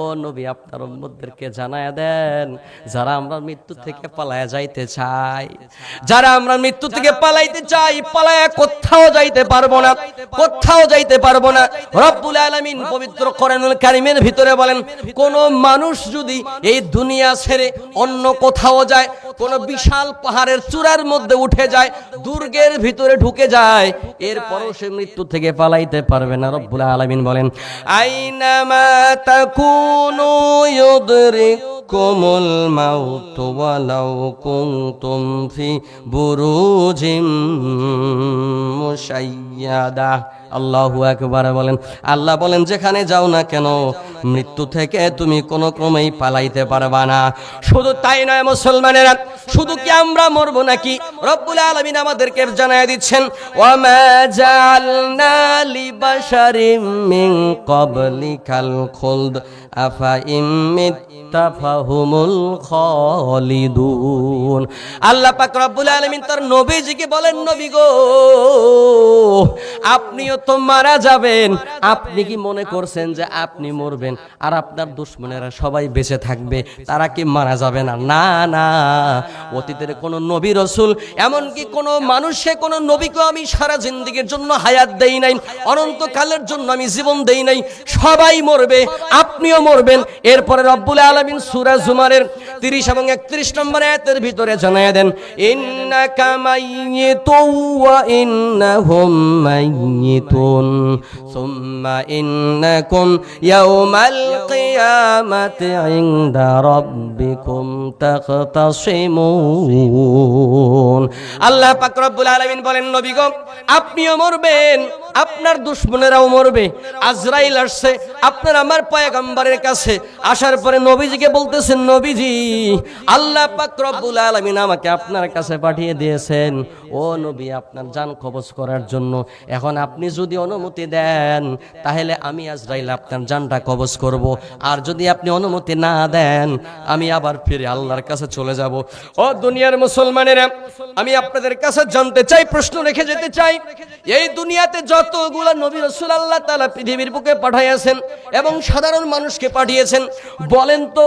ও নবী, আপনার উম্মতদেরকে জানায় দেন, যারা আমরা মৃত্যু থেকে পালায় যাইতে চাই। যারা আমরা মৃত্যু থেকে পালাইতে চাই, পালায় কোথাও যাইতে পারব না, কোথাও যাইতে পারব না। রব্বুল আলামিন পবিত্র কোরআনুল কারিমের ভিতরে বলেন, কোন মানুষ যদি এই দুনিয়া ছেড়ে অন্য কোথাও যায় কোন বিশাল পাহাড়ের চূড়ার মধ্যে উঠে যায়, দুর্গের ভিতরে ঢুকে যায়। এরপরও সে মৃত্যু থেকে পালাইতে পারবে না। রব্বুল আলামিন বলেন, আইনামা তাকুনু ইউদরিকুমুল মাউত ওয়ালাউ কুনতুম ফি বুরুজিম মুশাইয়াদা। আল্লাহু আকবার বলেন, আল্লাহ বলেন, যেখানে যাও না কেন, মৃত্যু থেকে তুমি কোনো ক্রমেই পালাইতে পারবা না। শুধু তাই নয়, মুসলমানেরা শুধু কি আমরা মরবো নাকি? রব্বুল আলমিন আমাদেরকে জানায় দিচ্ছেন তার বলেন, নবী গো, আপনিও তো মারা যাবেন। আপনি কি মনে করছেন যে আপনি মরবেন? আর আপনার দুশ্মনেরা সবাই বেঁচে থাকবে, তারা কি মারা যাবে না? না না। অতীতের কোনো নবী রসুল, এমনকি কোনো মানুষে, কোনো নবীকে আমি সারা জিন্দিগির জন্য হায়াত দেই নাই, অনন্তকালের জন্য আমি জীবন দেই নাই, সবাই মরবে, আপনিও মরবেন। এরপরে রব্বুল আলমিন সুরা জুমারের তিরিশ এবং একত্রিশ নম্বর আয়াতের ভিতরে জানায় দেন, ইন্নাকা মাইয়িতুন ইন্নাহুম ইন্নাকুম ইয়াউমাল আল্লাহ পাক রব্বুল আলামিন বলেন নবী গো আপনিও মরবেন। আপনার দুশ্মনেরাও মরবে। আজরাইল আসছে, আপনার আমার পয়গম্বরের কাছে। আসার পরে নবীজিকে বলতেছেন, নবীজি, আল্লাহ পাক রব্বুল আলামিন আমাকে আপনার কাছে পাঠিয়ে দিয়েছেন। ও নবী, আপনার জান কবজ করার জন্য। এখন আপনি যদি অনুমতি দেন, তাহলে আমি আজরাইল আপনার জানটা কবজ করব। আর যদি আপনি অনুমতি না দেন, আমি আবার ফিরে আল্লাহর কাছে চলে যাব। ও দুনিয়ার মুসলমানেরা, আমি আপনাদের কাছে জানতে চাই, প্রশ্ন রেখে যেতে চাই। এই দুনিয়াতে যতগুলো নবী রসুল আল্লাহ তালা পৃথিবীর বুকে পাঠাইয়াছেন এবং সাধারণ মানুষকে পাঠিয়েছেন, বলেন তো,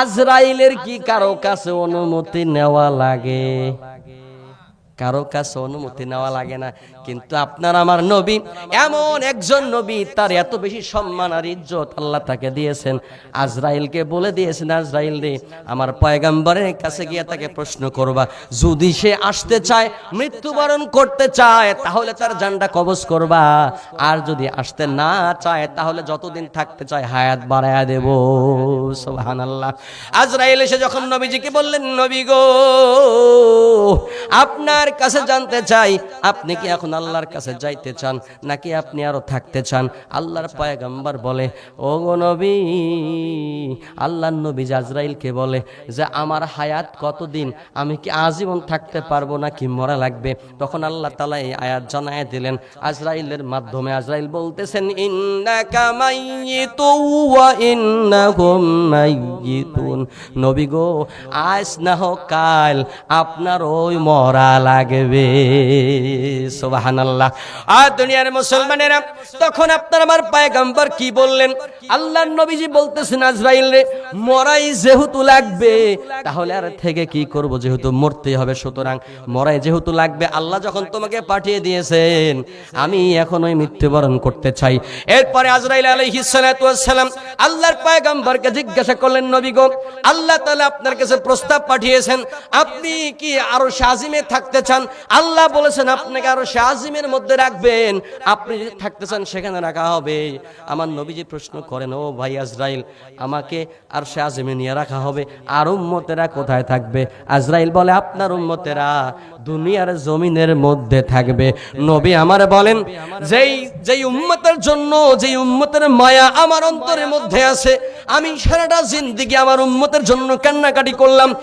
আজরাইলের কি কারও কাছে অনুমতি নেওয়া লাগে? কারও কাছে অনুমতি নেওয়া লাগে না। কিন্তু আপনার আমার নবী, এমন একজন নবী, তার এত বেশি সম্মান আর ইজ্জত আল্লাহ তাকে দিয়েছেন। আজরাইলকে বলে দিয়েছেন, আজরাইল রে, আমার পয়গাম্বরের কাছে গিয়ে তাকে প্রশ্ন করবা। যদি সে আসতে চায়, মৃত্যুবরণ করতে চায়, তাহলে তার জানটা কবজ করবা। আর যদি আসতে না চায়, তাহলে যতদিন থাকতে চায়, হায়াত বাড়ায়া দেব। সুবহানাল্লাহ। আজরাইল এসে যখন নবীজিকে বললেন, নবী গো, আপনার কাছে জানতে চাই, আপনি কি এখন আল্লাহর কাছে যাইতে চান, নাকি আপনি আরও থাকতে চান? আল্লাহর পয়গম্বর বলে, ও নবী, আল্লাহর নবী আজরাইলকে বলে যে, আমার হায়াত কতদিন? আমি কি আজীবন থাকতে পারব নাকি মরা লাগবে? তখন আল্লাহ তালা এই আয়াত জানায় দিলেন। আজরাইলের মাধ্যমে আজরাইল বলতেছেন, ইন্নাকা মাইয়িতু ওয়া ইন্নাহুম মাইয়িতুন। নবী গো, আজ না হোক কাল আপনার ওই মরা লাগবে। সুবহানাল্লাহ। আর দুনিয়ার মুসলমানেরা, তখন আপনার আমার পায়গাম্বর কি বললেন? আল্লাহর নবীজি বলতেছেন, আজরাইল রে, মরাই যেহেতু লাগবে, তাহলে আর থেকে কি করব? যেহেতু মরতেই হবে, সুতরাং মরাই যেহেতু লাগবে, আল্লাহ যখন তোমাকে পাঠিয়ে দিয়েছেন, আমি এখন ওই মৃত্যুবরণ করতে চাই। এরপরে আজরাইল সালাম আল্লাহর পয়গম্বরকে জিজ্ঞাসা করলেন, নবী গো, আল্লাহ তাআলা আপনার কাছে প্রস্তাব পাঠিয়েছেন, আপনি কি আরও সাজিমে থাকতে চান আল্লাহ বলেছেন, আপনাকে আরও শাজিমের মধ্যে রাখবেন। আপনি থাকতে চান, সেখানে রাখা হবে। আমার নবীজি প্রশ্ন করেন, ও ভাই আজরাইল, আমাকে আর শাজিমে নিয়ে রাখা হবে? আর উম্মতেরা কোথায় থাকবে? আজরাইল বলে, আপনার উম্মতেরা দুনিয়ার জমিনের মধ্যে থাকবে। নবী আমার বলেন, যেই যেই উম্মতের জন্য, যেই উম্মতের মায়া আমার অন্তরের মধ্যে আছে আমি সারাটা জিন্দিগি আমার উম্মতের জন্য কান্নাকাটি করলাম।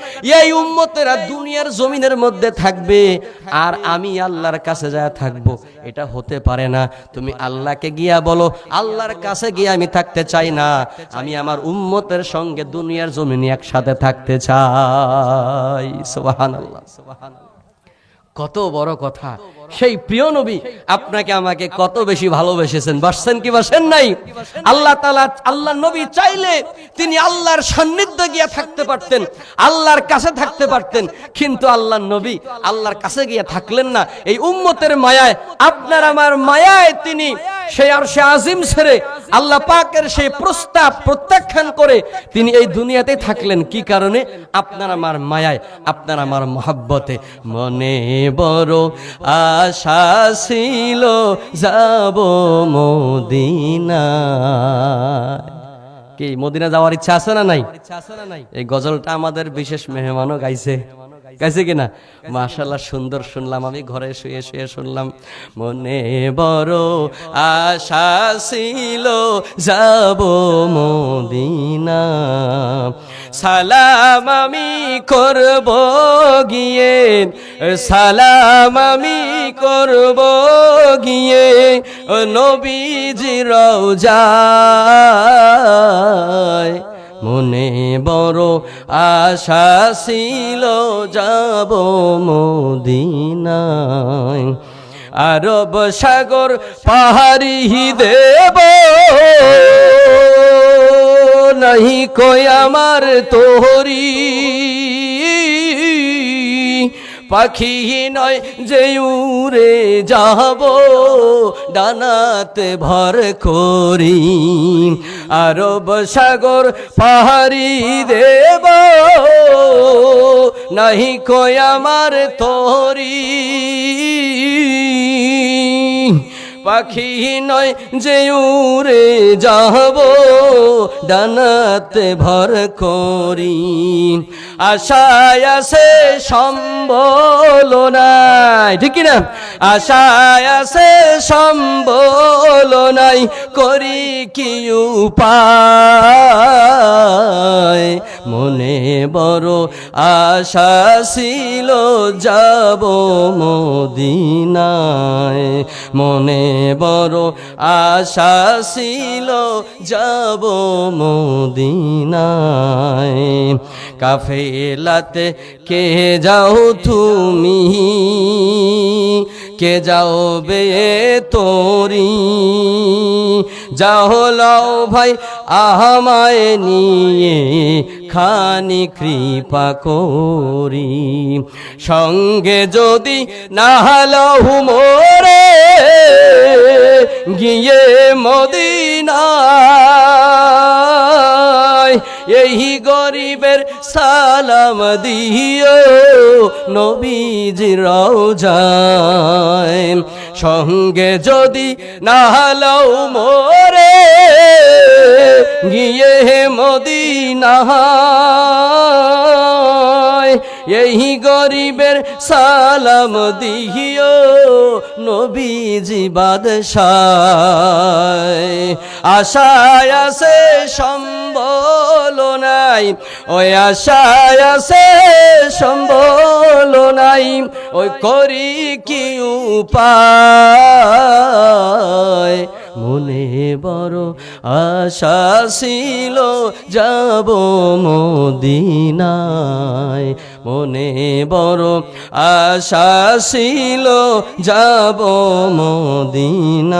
এই উম্মতেরা দুনিয়ার জমিনের মধ্যে থাকবে আর আমি আল্লাহর কাছে যা থাকব। এটা হতে পারে না। তুমি আল্লাহকে গিয়া বলো, আল্লাহর কাছে গিয়ে আমি থাকতে চাই না। আমি আমার উম্মতের সঙ্গে দুনিয়ার জমিনে একসাথে থাকতে চাই। সুবহানাল্লাহ সুবহানাল্লাহ। কত বড় কথা। সেই প্রিয় নবী আপনাকে আমাকে কত বেশি ভালোবেসেছেন। বাসছেন কি বাসেন নাই? আল্লাহ তালা আল্লাহ নবী চাইলে তিনি আল্লাহর সান্নিধ্য গিয়ে থাকতে পারতেন, আল্লাহর কাছে থাকতে পারতেন। কিন্তু আল্লাহ নবী আল্লাহর কাছে গিয়া থাকলেন না। এই উম্মতের মায়ায়, আপনার আমার মায়ায় তিনি সেই আর সে আজিম ছেড়ে আল্লাহ পাকের সেই প্রস্তাব প্রত্যাখ্যান করে তিনি এই দুনিয়াতে থাকলেন। কি কারণে? আপনার আমার মায়ায়, আপনার আমার মহাব্বতে। মনে বড় আশা ছিল, যাব মদিনা কি, মদিনা যাওয়ার ইচ্ছা আছে না নাই? এই গজলটা আমাদের বিশেষ মেহমানও গাইছে। গাইছে কিনা? মাশাল্লাহ সুন্দর শুনলাম। আমি ঘরে শুয়ে শুয়ে শুনলাম, মনে বড় আশা ছিল, যাব মদিনা। সালাম আমি করব গিয়ে, সালাম আমি করব গিয়ে নবীজি রওজায় আশা ছিল যাব মদিনায়। আরব সাগর পাহাড়ি দেব। নাহি কই আমার তোহরি। পাখি নয় যে উড়ে যাব, ডানাতে ভর করি। আরব সাগর পাহাড়ি দেব। নাহি কয় আমার তোরি। পাখি নয় যে উড়ে যাব, ডানাতে ভর করি। আশায় আছে সম্বল নাই ঠিক না আশায় আছে সম্বল নাই করি কি উপায়? মনে বড় আশা ছিল যাব মদিনায়। মনে বড় আশা ছিল যাব মদিনায়। কাফেলাতে কে যাও তুমি? কে যাও বে তোরি যাও লাও ভাই আহমায় নিয়ে খানি কৃপা করি। সঙ্গে যদি না হালহু মোরে গিয়ে মদিনায়। এই গরিবের সালাম দিও নবীজি রওজায়। সঙ্গে যদি না মোরে, গিয়ে হে মদিনায়, এই গরিবের সালাম দিও নবীজি বাদশায়। আশায় আছে সম্বল নাই, ওই আশায় আছে সম্বল নাই, ওই করি কি উপায়? মনে বড় আশা ছিল, যাব মদিনায়। মনে বড় আশা ছিল, যাব মদিনায়।